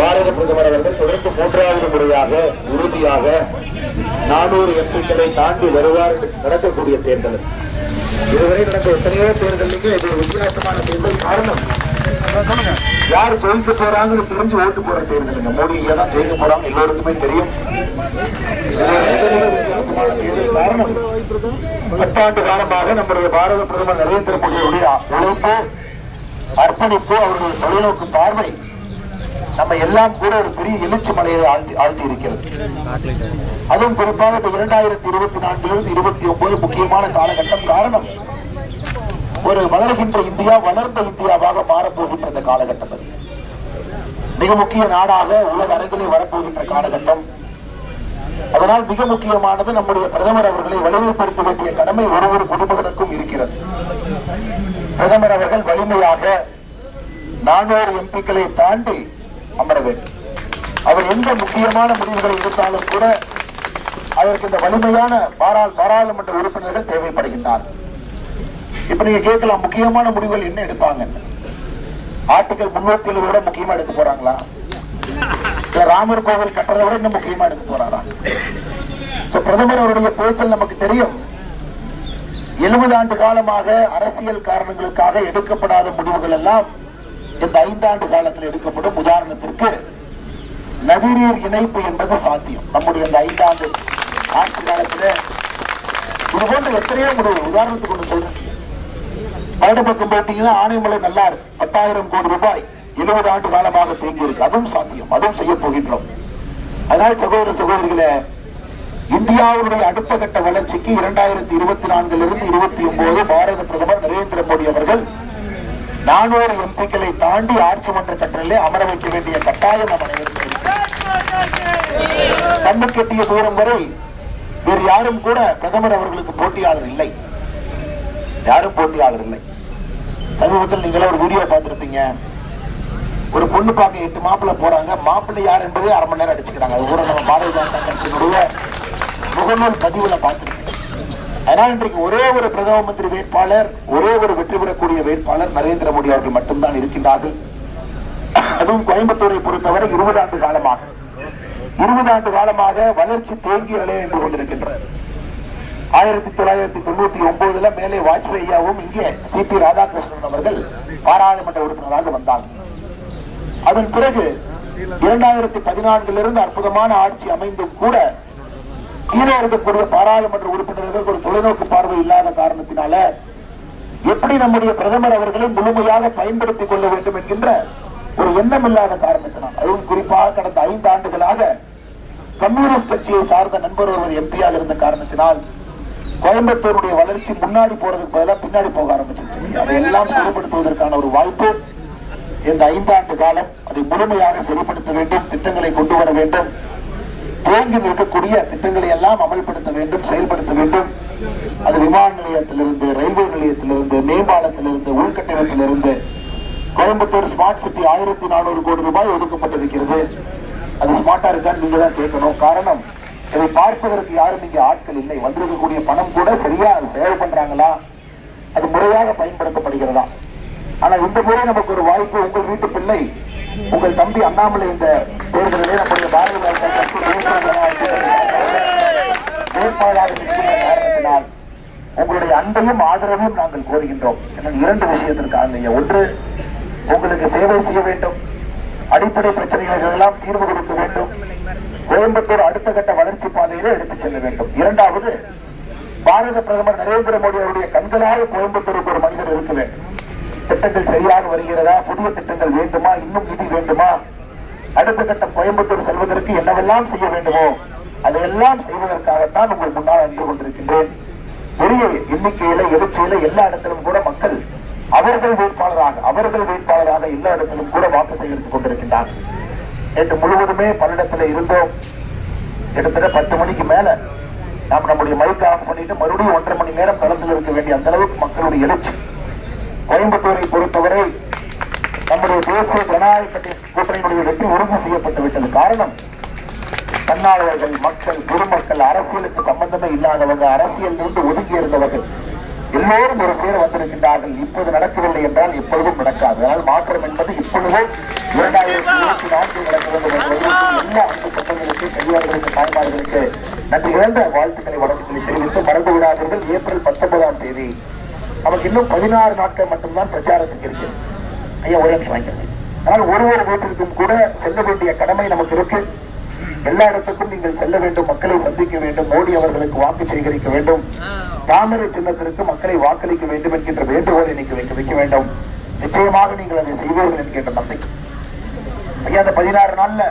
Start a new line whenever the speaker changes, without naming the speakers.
பாரத பிரதமர் அவர்கள் தொடர்ந்து மூன்றாவது முறையாக உறுதியாக நானூறு எம்பிக்களை தாண்டி வருவார் நடக்கக்கூடிய தேர்தல். இதுவரை நடந்த எத்தனையோ தேர்தலுக்கு இது வித்தியாசமான தேர்தல் காரணம். யார் ஜெயிக்க போறாங்கன்னு தெரிஞ்சு ஓட்டு போற தேர்தலுங்க மோடி இங்க தான் ஜெயிக்க போறாங்க எல்லோருக்குமே தெரியும். இது வித்தியாசமான காரணம். பத்தாண்டு காலமாக நம்முடைய பாரத பிரதமர் நரேந்திர மோடியுடைய உழைப்பு அர்ப்பணிப்பு அவருடைய தொலைநோக்கு பார்வை நம்ம எல்லாம் கூட ஒரு பெரிய எழுச்சி மலையை ஆழ்த்தி ஆழ்த்தி இருக்கிறது அதுவும் குறிப்பாக இப்ப இரண்டாயிரத்தி இருபத்தி நான்கிலிருந்து இருபத்தி ஒன்பது முக்கியமான காலகட்டம் காரணம் ஒரு வளர்கின்ற இந்தியா வளர்ந்த இந்தியாவாக மாறப்போகின்ற இந்த காலகட்டம் அது. மிக முக்கிய நாடாக உலக அரங்கிலே வரப்போகின்ற காலகட்டம். அதனால் மிக முக்கியமானது நம்முடைய பிரதமர் அவர்களை வலிமைப்படுத்த வேண்டிய கடமை ஒரு ஒரு குடிமகனுக்கும் இருக்கிறது. பிரதமர் அவர்கள் வலிமையாக நானூறு எம்பிக்களை தாண்டி அமர வேண்டும் அவர் எந்த முக்கியமான முடிவுகளை எடுத்தாலும் கூட அதற்கு இந்த வலிமையான பாராள் பாராளுமன்ற உறுப்பினர்கள் தேவைப்படுகின்றார். இப்ப நீங்க கேட்கலாம் முக்கியமான முடிவுகள் என்ன எடுப்பாங்க? ஆர்டிகல் முன்னூத்தி எழுபது விட முக்கியமா எடுக்க போறாங்களா? ராமர் கோவில் கட்டுறதை விட இன்னும் முக்கியமா எடுக்க போறாரா? பிரதமர் அவருடைய பேச்சில் நமக்கு தெரியும். எழுபது ஆண்டு காலமாக அரசியல் காரணங்களுக்காக எடுக்கப்படாத முடிவுகள் எல்லாம் இந்த ஐந்தாண்டு காலத்தில் எடுக்கப்படும் உதாரணத்திற்கு நதிநீர் இணைப்பு என்பது சாத்தியம். நம்முடைய இந்த ஐந்தாண்டு ஆட்சி காலத்தில் இது போன்ற எத்தனையோ முடிவு உதாரணத்துக்கு ஒன்று சொல்றேன் வடக்கு பக்கம் போட்டீங்கன்னா ஆனைமலை இருக்கு பத்தாயிரம் கோடி ரூபாய் இருபது ஆண்டு காலமாக தேங்கி இருக்கு அதுவும் சாத்தியம். அதுவும் செய்ய போகின்றோம். அதனால் சகோதர சகோதரிகளே இந்தியாவுடைய அடுத்த கட்ட வளர்ச்சிக்கு இரண்டாயிரத்தி இருபத்தி நான்கிலிருந்து இருபத்தி ஒன்பது பாரத பிரதமர் நரேந்திர நானூறு எம்பிக்களை தாண்டி ஆட்சி மன்ற கட்டளிலே அமர வைக்க வேண்டிய கட்டாயம் நம் அனைவருக்கும் தூரம் வரை வேறு யாரும் கூட பிரதமர் அவர்களுக்கு போட்டியாளர் இல்லை. யாரும் போட்டியாளர் இல்லை. சமீபத்தில் நீங்களே ஒரு வீடியோ பார்த்திருப்பீங்க. ஒரு பொண்ணு பார்க்க எட்டு மாப்பிள்ள போறாங்க. மாப்பிள்ளை யார் என்பதே அரை மணி நேரம் அடிச்சுக்கிறாங்க. அது கூட நம்ம பாரதிய ஜனதா கட்சியினுடைய முகநூல் பதிவுல பார்த்திருக்கேன் அதனால் இன்றைக்கு ஒரே ஒரு பிரதம மந்திரி வேட்பாளர் ஒரே ஒரு வெற்றி பெறக்கூடிய வேட்பாளர் நரேந்திர மோடி அவர்கள் மட்டும்தான் இருக்கின்றார்கள். அதுவும் கோயம்புத்தூரை பொறுத்தவரை இருபது ஆண்டு காலமாக. இருபது ஆண்டு காலமாக வளர்ச்சி தேங்கிய நிலையில் கொண்டிருக்கின்றது. ஆயிரத்தி தொள்ளாயிரத்தி தொண்ணூத்தி ஒன்பதுல மேலே வாஜ்பாய் ஐயாவும் இங்கே சி பி ராதாகிருஷ்ணன் அவர்கள் பாராளுமன்ற உறுப்பினராக வந்தாங்க. அதன் பிறகு இரண்டாயிரத்தி பதினான்கிலிருந்து அற்புதமான ஆட்சி அமைந்தும் கூட கீழே இருக்கக்கூடிய பாராளுமன்ற உறுப்பினர்களுக்கு ஒரு தொலைநோக்கு பார்வை இல்லாத காரணத்தினால எப்படி நம்முடைய பிரதமர் அவர்களை முழுமையாக பயன்படுத்திக் கொள்ள வேண்டும் என்கின்ற ஒரு எண்ணம் இல்லாத காரணத்தினால் அதுவும் குறிப்பாக கடந்த ஐந்து ஆண்டுகளாக கம்யூனிஸ்ட் கட்சியை சார்ந்த நண்பர் ஒருவர் எம்பியாக இருந்த காரணத்தினால் கோயம்புத்தூருடைய வளர்ச்சி முன்னாடி போறதுக்கு பதிலாக பின்னாடி போக ஆரம்பிச்சிருச்சு. அதையெல்லாம் செயல்படுத்துவதற்கான ஒரு வாய்ப்பு இந்த ஐந்தாண்டு காலம் அதை முழுமையாக செயல்படுத்த வேண்டும் திட்டங்களை கொண்டு வர வேண்டும். தேங்கி நிற்கக்கூடிய திட்டங்களை எல்லாம் அமல்படுத்த வேண்டும் செயல்படுத்த வேண்டும். அது விமான நிலையத்திலிருந்து ரயில்வே நிலையத்திலிருந்து மேம்பாலத்திலிருந்து உள்கட்டமைப்பிலிருந்து. கோயம்புத்தூர் ஸ்மார்ட் சிட்டி ஆயிரத்தி நானூறு கோடி ரூபாய் ஒதுக்கப்பட்டிருக்கிறது. அது ஸ்மார்ட்டா இருக்கான்னு நீங்க தான் கேட்கணும். காரணம் இதை பார்ப்பதற்கு யாரும் இங்கே ஆட்கள் இல்லை. வந்திருக்கக்கூடிய பணம் கூட சரியா அது பண்றாங்களா? அது முறையாக பயன்படுத்தப்படுகிறதா? ஆனா இந்த முறை நமக்கு ஒரு வாய்ப்பு உங்கள் வீட்டு பிள்ளை உங்கள் தம்பி அண்ணாமலை இந்த தேர்தலிலே நம்முடைய பாரதிய வேட்பாளராக நிற்கின்ற காரணத்தினால் உங்களுடைய அன்பையும் ஆதரவையும் நாங்கள் கோருகின்றோம். என இரண்டு விஷயத்திற்காக ஐயா. ஒன்று உங்களுக்கு சேவை செய்ய வேண்டும். அடிப்படை பிரச்சனைகள் எல்லாம் தீர்வு கொடுக்க வேண்டும். கோயம்புத்தூர் அடுத்த கட்ட வளர்ச்சி பாதையில எடுத்துச் செல்ல வேண்டும். இரண்டாவது பாரத பிரதமர் நரேந்திர மோடி அவருடைய கண்களாக கோயம்புத்தூருக்கு ஒரு மனிதர் இருக்க வேண்டும். திட்டங்கள் சரியாக வருகிறதா? புதிய திட்டங்கள் வேண்டுமா? இன்னும் நிதி வேண்டுமா? அடுத்த கட்டம் கோயம்புத்தூர் என்னவெல்லாம் செய்ய வேண்டுமோ? அதையெல்லாம் செய்வதற்காகத்தான் உங்கள் முன்னால் நின்று கொண்டிருக்கின்றேன். பெரிய எண்ணிக்கையில எழுச்சியில எல்லா இடத்திலும் கூட மக்கள் அவர்கள் வேட்பாளராக அவர்கள் வேட்பாளராக எல்லா இடத்திலும் கூட வாக்கு சேகரித்துக் கொண்டிருக்கின்றார். நேற்று முழுவதுமே பல்லடத்துல இருந்தோம். கிட்டத்தட்ட பத்து மணிக்கு மேல நாம் நம்முடைய மைக் ஆஃப் பண்ணிட்டு மறுபடியும் ஒன்றரை மணி நேரம் களத்தில் இருக்க வேண்டிய அந்த அளவுக்கு மக்களுடைய எழுச்சி. கோயம்புத்தூரை பொறுத்தவரை நம்முடைய தேசிய ஜனநாயக கூட்டணியினுடைய வெற்றி உறுதி செய்யப்பட்டு விட்டது. காரணம் தன்னாளர்கள் மக்கள் பொதுமக்கள் அரசியலுக்கு சம்பந்தமே இல்லாதவங்க அரசியல் இருந்து ஒதுங்கி இருந்தவர்கள். எல்லோரும் ஒரு சேர வந்திருக்கின்றார்கள். இப்போது நடக்கவில்லை என்றால் எப்பொழுதும் நடக்காது. அதனால் மாற்றம் என்பது இப்பொழுதே இரண்டாயிரத்தி இருபத்தி நான்கு நடக்க வேண்டும் என்பது எல்லா அன்பு சட்டங்களுக்கு பெரியவர்களுக்கு தாய்மார்களுக்கு நன்றி இழந்த வாழ்த்துக்களை வழக்கங்களை தெரிவித்து மறந்து விடாதீர்கள். ஏப்ரல் பத்தொன்பதாம் தேதி நமக்கு இன்னும் பதினாறு நாட்கள் மட்டும்தான் பிரச்சாரத்துக்கு இருக்கு ஐயா ஒரு நிமிஷம் வாங்கிக்கிறேன் ஆனால் ஒரு ஒரு வீட்டிற்கும் கூட செல்ல வேண்டிய கடமை நமக்கு இருக்கு. எல்லா இடத்துக்கும் நீங்கள் செல்ல வேண்டும் மக்களை சந்திக்க வேண்டும் மோடி அவர்களுக்கு வாக்கு சேகரிக்க வேண்டும். தாமரை சின்னத்திற்கு மக்களை வாக்களிக்க வேண்டும் என்கின்ற வேண்டுகோளை நீங்கள் வைக்க வைக்க வேண்டும். நிச்சயமாக நீங்கள் அதை செய்வீர்கள் என்கின்ற நம்பிக்கை. ஐயா அந்த பதினாறு நாள்ல